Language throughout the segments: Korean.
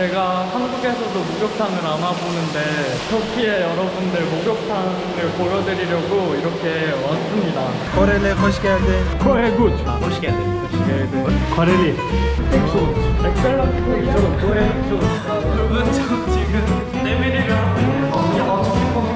제가 한국에서도 목욕탕을 안 와보는데 터키의 여러분들 목욕탕을 보여드리려고 이렇게 왔습니다. Koreli hoş geldin. 코에 굿! Hoş geldin. 과레리 엑셀런트 코에 굿 여러분 저 지금 내밀이를 하고 있는데 시계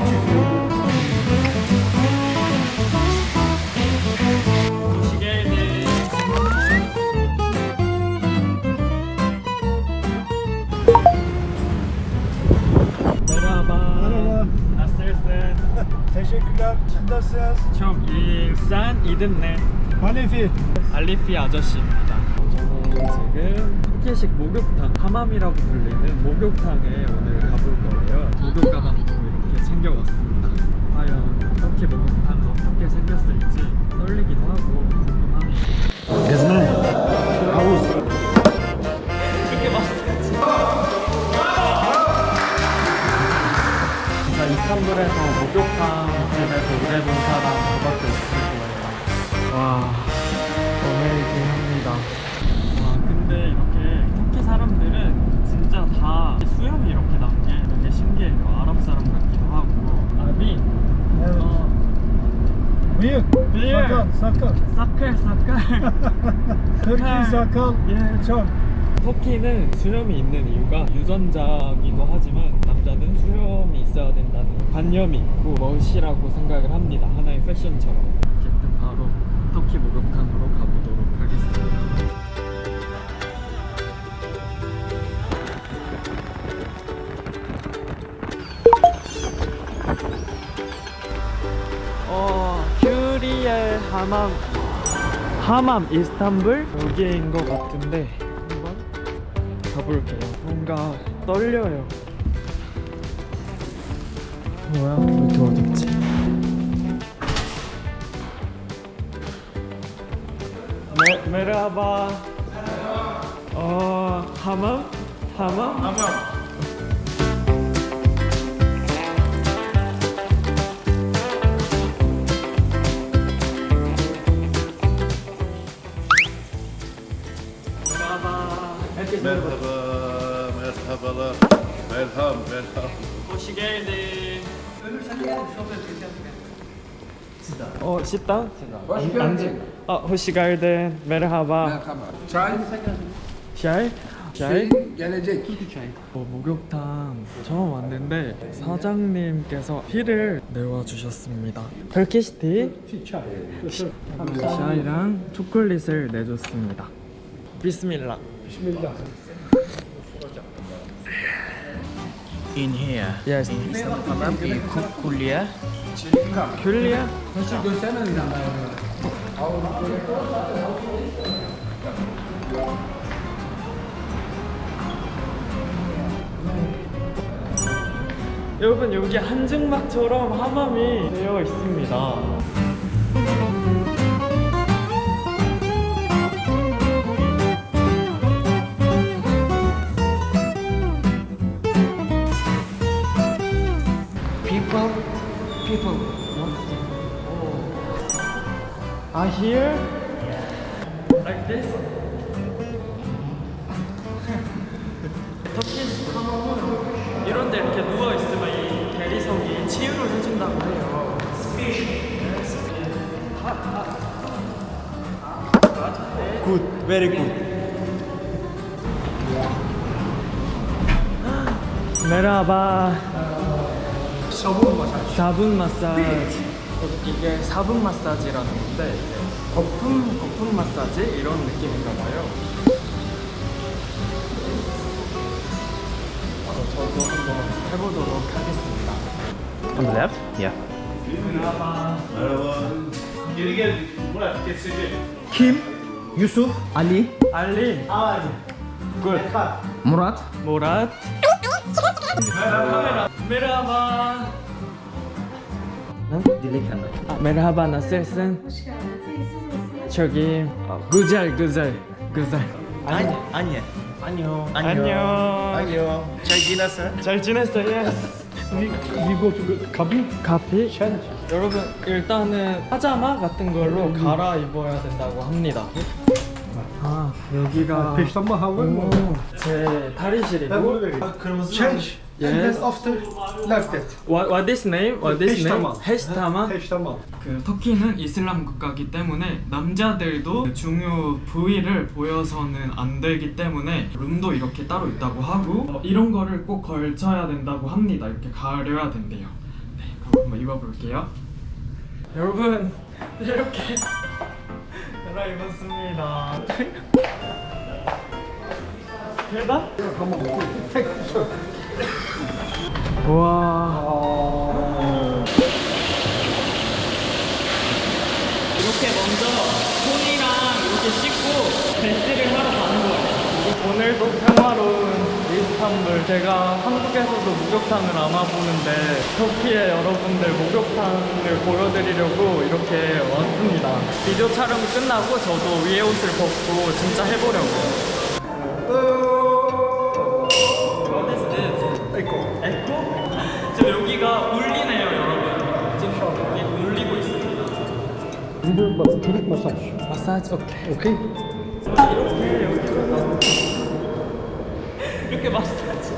Ne? Hanefi. 알리피 아저씨입니다. 저는 지금 터키식 목욕탕, 하맘이라고 불리는 목욕탕에 오늘 가볼 거예요. 목욕 가방도 이렇게 챙겨왔습니다. 과연 터키 목욕탕은 어떻게 생겼을지 떨리기도 하고 궁금합니다. 맛있겠지? 진짜 이스탄불에서 목욕탕 집에서 일해본 사람 없을 거예요. 와, 어메이징 합니다. 와, 근데 이렇게 터키 사람들은 진짜 다 수염이 이렇게 난 게 되게 신기해요. 아랍 사람 같기도 하고. 아비. 어, Bıyık. Bıyık. Sakal. Sakal. 사칼, 사칼. Türkiye sakal. 예. Çok. 터키는 수염이 있는 이유가 유전자기도 하지만 남자는 수염이 있어야 된다는 관념이 있고 멋이라고 생각을 합니다. 하나의 패션처럼. 터키 목욕탕으로 가보도록 하겠습니다. 어, 큐리엘 하맘 하맘 이스탄불 여기인 것 같은데 한번 가볼게요. 뭔가 떨려요. 뭐야? 왜 이렇게 어 둡지? 메, 메라바 어, 하맘? 하맘? 하맘 메라바 Merhaba, Hoş geldin. 어, 식당? 안- 앉지. 아. Merhaba. Merhaba. Çay? 샤이? 샤이? Şey gelecek. 어, 목욕탕 처음 왔는데 사장님께서 티를 내와주셨습니다. 털키시티 샤이랑 초콜릿을 내줬습니다. 비스밀라. In here, Yes. in Istanbul, in Kulya, 귤리야? Nasıl göstermedin ama. 여러분 여기 한증막처럼 하맘이 되어 있습니다. People. Are here? Like this? 터키식 하mam은 이런 데 이렇게 누워 있으면 이 대리석이 치유를 해준다고 해요. Good. Very good. 메라바 Sabun masaj. 4분 마사지 이게 4분 마사지라는 건데 거품 거품 마사지 이런 느낌인가 봐요. 어, 저도 한번 해보도록 하겠습니다. On the left? Yeah. Kim? Yusuf. Ali, 알리. 굿 Murat, 모랏 메라바 Dilek Hanım. 아, 메라바 나셀슨 저기 güzel güzel güzel Anne, Anne. Anne. 안녕. Çay nasıl? 잘 지냈어? 예스 We, we go to the cabin. 카피? 여러분 일단은 파자마 같은 걸로 갈아 입어야 된다고 합니다 아 여기가 mı? 오, 제 탈의실이고 Change. Yes. And then after like that. What, what this name? What this name? 해시타만 Peştamba. 그 터키는 이슬람 국가이기 때문에 남자들도 중요 부위를 보여서는 안 되기 때문에 룸도 이렇게 따로 있다고 하고 어, 이런 거를 꼭 걸쳐야 된다고 합니다. 이렇게 가려야 된대요. 네, 그럼 한번 입어볼게요. 여러분 이렇게 갈아 입었습니다. 대박? 와. 이렇게 먼저 손이랑 이렇게 씻고 벤치를 하러 가는 거예요. 오늘도 평화로운 이스탄불. 제가 한국에서도 목욕탕을 안 와보는데 터키의 여러분들 목욕탕을 보여드리려고 이렇게 왔습니다. 비디오 촬영 끝나고 저도 위에 옷을 벗고 진짜 해보려고요. Bak, çocuk masaj. 마사지 오케이. Okay. 이렇게 여기서 이렇게 마사지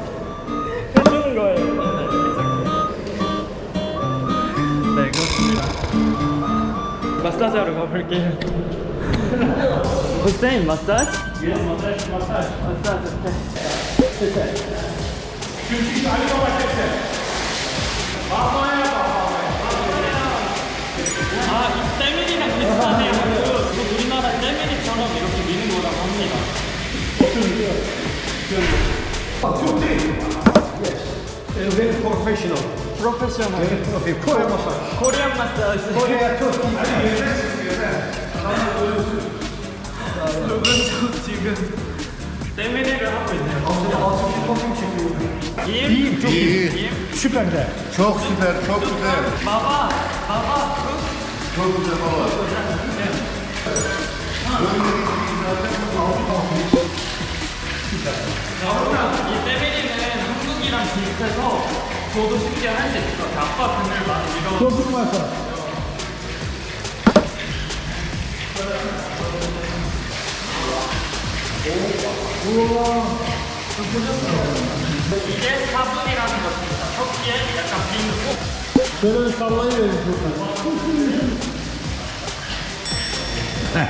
해주는 거예요. 네 그렇습니다. 마사지하러 가볼게요. 후세인 마사지? 마사지, 마사지. 마사지, 오케이. 이처럼 이렇게 미는 거라고 합니다. Uh, very professional. 프로페셔널. Okay, Kore masaj. 코리안 마사지. Korea, Turkey. 여러분, 저 지금 세밀이를 하고 있네요. 임? İyiyim, çok iyi. İyi. Süper de. Çok süper, çok güzel. 마바, 마바, Çok güzel baba. 여러분, 이 세밀이는 한국이랑 비슷해서 저도 쉽게 할 수 있을 것 같아요. 아빠 그늘 막 이런. Çocuk masaj. 이게 사분이라는 것입니다. 터키의 약간 빈고. Sallayıverin çocuklar. 프렌 리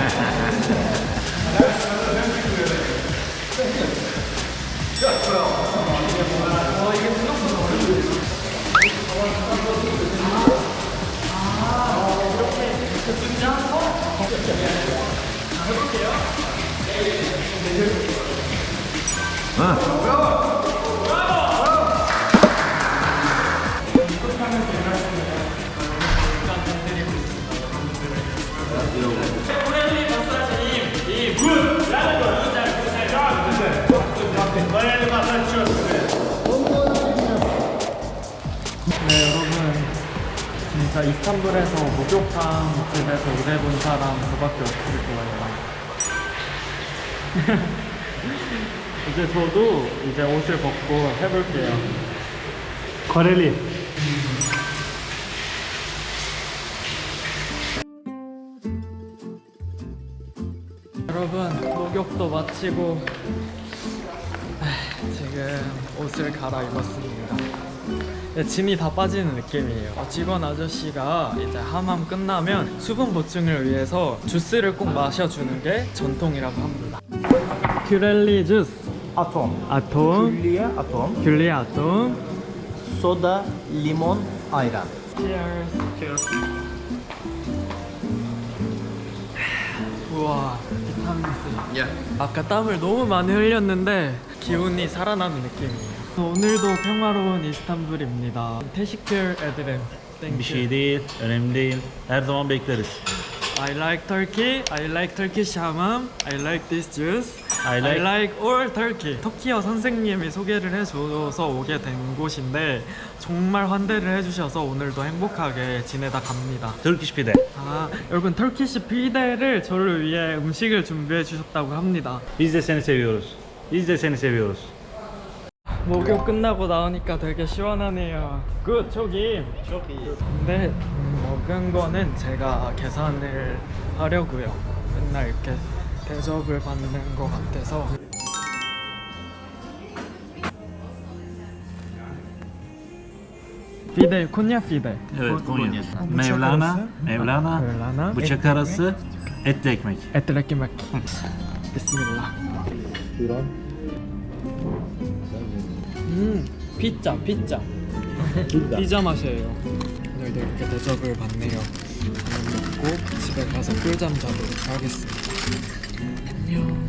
네, 여러분. 진짜 이스탄불에서 목욕탕 집에서 일해본 사람 저밖에 없을 거예요. 이제 저도 이제 옷을 벗고 해볼게요. Koreli. 여러분 목욕도 마치고 옷을 갈아입었습니다. 네, 진이 다 빠지는 느낌이에요. 어, 직원 아저씨가 이제 하맘 끝나면 수분 보충을 위해서 주스를 꼭 마셔주는 게 전통이라고 합니다. 큐렐리 주스, Atom. 아톰, Külliye atom. 귤리 아톰. Soda, limon, ayran. Cheers. 우와 C. 아까 땀을 너무 많이 흘렸는데 기운이 살아나는 느낌이에요. 오늘도 평화로운 이스탄불입니다. Teşekkür ederim. Thank Bir you. şey değil, önemli değil. Her zaman bekleriz. I like Turkey. I like Turkish hammam. I like this juice. I I like, like- all Turkey. 터키어 선생님이 소개를 해줘서 오게 된 곳인데 정말 환대를 해주셔서 오늘도 행복하게 지내다 갑니다. Turkish pide. 아, 여러분 터키시 피데를 저를 위해 음식을 준비해 주셨다고 합니다. Biz de seni seviyoruz. Biz de seni seviyoruz. 목욕 끝나고 나오니까 되게 시원하네요. 굿, 초기. 근데 음, 먹은 거는 제가 계산을 하려고요. 맨날 이렇게 대접을 받는 것 같아서 Fide, Konya Fide. Evet Konya. Mevlana. Mevlana, Mevlana. bıçak Et- arası, etli ekmek. etli ekmek. Bismillah. 음, 피자, 피자. 피자 맛이에요. 오늘도 이렇게 대접을 받네요. 저는 먹고 집에 가서 꿀잠 자도록 하겠습니다. 안녕.